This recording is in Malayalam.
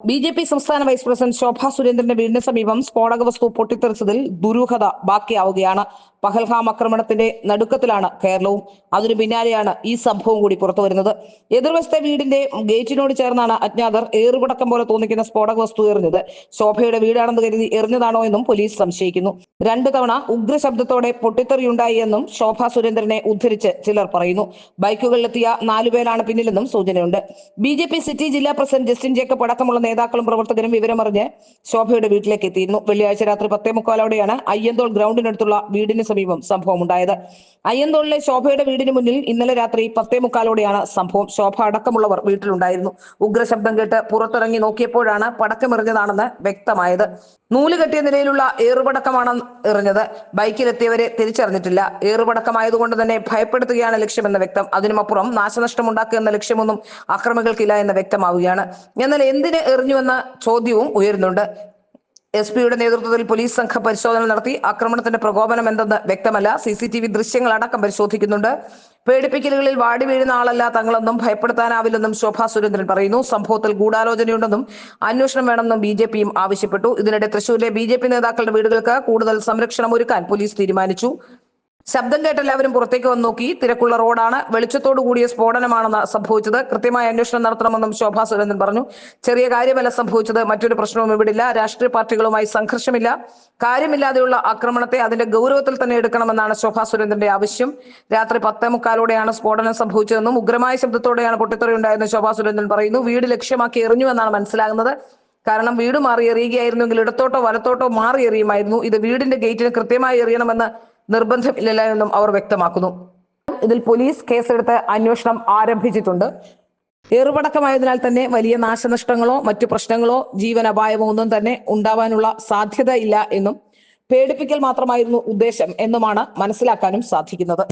ബി ജെ പി സംസ്ഥാന വൈസ് പ്രസിഡന്റ് ശോഭാ സുരേന്ദ്രന്റെ വീടിന് സമീപം സ്ഫോടക വസ്തു പൊട്ടിത്തെറിച്ചതിൽ ദുരൂഹത ബാക്കിയാവുകയാണ്. പഹൽഗാം ആക്രമണത്തിന്റെ നടുക്കത്തിലാണ് കേരളവും. അതിനു പിന്നാലെയാണ് ഈ സംഭവം കൂടി പുറത്തു വരുന്നത്. എതിർവശത്തെ വീടിന്റെ ഗേറ്റിനോട് ചേർന്നാണ് അജ്ഞാതർ ഏറുപടക്കം പോലെ തോന്നിക്കുന്ന സ്ഫോടക വസ്തു എറിഞ്ഞത്. ശോഭയുടെ വീടാണെന്ന് കരുതി എറിഞ്ഞതാണോ എന്നും പോലീസ് സംശയിക്കുന്നു. രണ്ടു തവണ ഉഗ്ര ശബ്ദത്തോടെ പൊട്ടിത്തെറിയുണ്ടായി എന്നും ശോഭ സുരേന്ദ്രനെ ഉദ്ധരിച്ച് ചിലർ പറയുന്നു. ബൈക്കുകളിലെത്തിയ നാലുപേരാണ് പിന്നിലെന്നും സൂചനയുണ്ട്. ബി ജെ പി സിറ്റി ജില്ലാ പ്രസിഡന്റ് ജസ്റ്റിൻ ജേക്കബ് അടക്കമുള്ള നേതാക്കളും പ്രവർത്തകരും വിവരമറിഞ്ഞ് ശോഭയുടെ വീട്ടിലേക്ക് എത്തിയിരുന്നു. വെള്ളിയാഴ്ച രാത്രി പത്തേ മുക്കാലോടെയാണ് അയ്യന്തോൾ ഗ്രൗണ്ടിനടുത്തുള്ള വീടിന് സമീപം സംഭവം ഉണ്ടായത്. അയ്യന്തോളിലെ ശോഭയുടെ വീടിന് മുന്നിൽ ഇന്നലെ രാത്രി പത്തേ മുക്കാലോടെയാണ് സംഭവം. ശോഭ അടക്കമുള്ളവർ വീട്ടിലുണ്ടായിരുന്നു. ഉഗ്രശബ്ദം കേട്ട് പുറത്തിറങ്ങി നോക്കിയപ്പോഴാണ് പടക്കമെറിഞ്ഞതാണെന്ന് വ്യക്തമായത്. നൂൽ കെട്ടിയ നിലയിലുള്ള ഏറുപടക്കമാണ് എറിഞ്ഞത്. ബൈക്കിലെത്തിയവരെ തിരിച്ചറിഞ്ഞിട്ടില്ല. ഏറുപടക്കമായതുകൊണ്ട് തന്നെ ഭയപ്പെടുത്തുകയാണ് ലക്ഷ്യമെന്ന് വ്യക്തം. അതിനുമപ്പുറം നാശനഷ്ടമുണ്ടാക്കുക എന്ന ലക്ഷ്യമൊന്നും അക്രമികൾക്കില്ല എന്ന് വ്യക്തമാവുകയാണ്. എന്നാൽ എന്തിന് എറിഞ്ഞുവെന്ന ചോദ്യവും ഉയരുന്നുണ്ട്. എസ് പിയുടെ നേതൃത്വത്തിൽ പോലീസ് സംഘം പരിശോധന നടത്തി. ആക്രമണത്തിന്റെ പ്രകോപനം എന്തെന്ന് വ്യക്തമല്ല. സി സി ടി വി ദൃശ്യങ്ങൾ അടക്കം പരിശോധിക്കുന്നുണ്ട്. പേടിപ്പിക്കലുകളിൽ വാടി വീഴുന്ന ആളല്ല തങ്ങളെന്നും ഭയപ്പെടുത്താനാവില്ലെന്നും ശോഭാ സുരേന്ദ്രൻ പറയുന്നു. സംഭവത്തിൽ ഗൂഢാലോചനയുണ്ടെന്നും അന്വേഷണം വേണമെന്നും ബി ജെ പിയും ആവശ്യപ്പെട്ടു. ഇതിനിടെ തൃശൂരിലെ ബി ജെ പി നേതാക്കളുടെ വീടുകൾക്ക് കൂടുതൽ സംരക്ഷണം ഒരുക്കാൻ പോലീസ് തീരുമാനിച്ചു. ശബ്ദം കേട്ട് എല്ലാവരും പുറത്തേക്ക് വന്ന് നോക്കി. തിരക്കുള്ള റോഡാണ്. വെളിച്ചത്തോടു കൂടിയ സ്ഫോടനമാണെന്ന് സംഭവിച്ചത്. കൃത്യമായ അന്വേഷണം നടത്തണമെന്നും ശോഭാ സുരേന്ദ്രൻ പറഞ്ഞു. ചെറിയ കാര്യമല്ല സംഭവിച്ചത്. മറ്റൊരു പ്രശ്നവും ഇവിടില്ല. രാഷ്ട്രീയ പാർട്ടികളുമായി സംഘർഷമില്ല. കാര്യമില്ലാതെയുള്ള ആക്രമണത്തെ അതിന്റെ ഗൗരവത്തിൽ തന്നെ എടുക്കണമെന്നാണ് ശോഭാ സുരേന്ദ്രന്റെ ആവശ്യം. രാത്രി പത്തേ മുക്കാലോടെയാണ് സ്ഫോടനം സംഭവിച്ചതെന്നും ഉഗ്രമായ ശബ്ദത്തോടെയാണ് പൊട്ടിത്തെറി ഉണ്ടായതെന്ന് ശോഭാ സുരേന്ദ്രൻ പറയുന്നു. വീട് ലക്ഷ്യമാക്കി എറിഞ്ഞുവെന്നാണ് മനസ്സിലാകുന്നത്. കാരണം വീട് മാറി എറിയുകയായിരുന്നെങ്കിൽ ഇടത്തോട്ടോ വലത്തോട്ടോ മാറി എറിയുമായിരുന്നു. ഇത് വീടിന്റെ ഗേറ്റിന് കൃത്യമായി എറിയണമെന്ന് നിർബന്ധമില്ല എന്നും അവർ വ്യക്തമാക്കുന്നു. ഇതിൽ പോലീസ് കേസെടുത്ത് അന്വേഷണം ആരംഭിച്ചിട്ടുണ്ട്. ഏറുപടക്കമായതിനാൽ തന്നെ വലിയ നാശനഷ്ടങ്ങളോ മറ്റു പ്രശ്നങ്ങളോ ജീവനപായമോ ഒന്നും തന്നെ ഉണ്ടാവാനുള്ള സാധ്യത ഇല്ല എന്നും പേടിപ്പിക്കൽ മാത്രമായിരുന്നു ഉദ്ദേശം എന്നുമാണ് മനസ്സിലാക്കാനും സാധിക്കുന്നത്.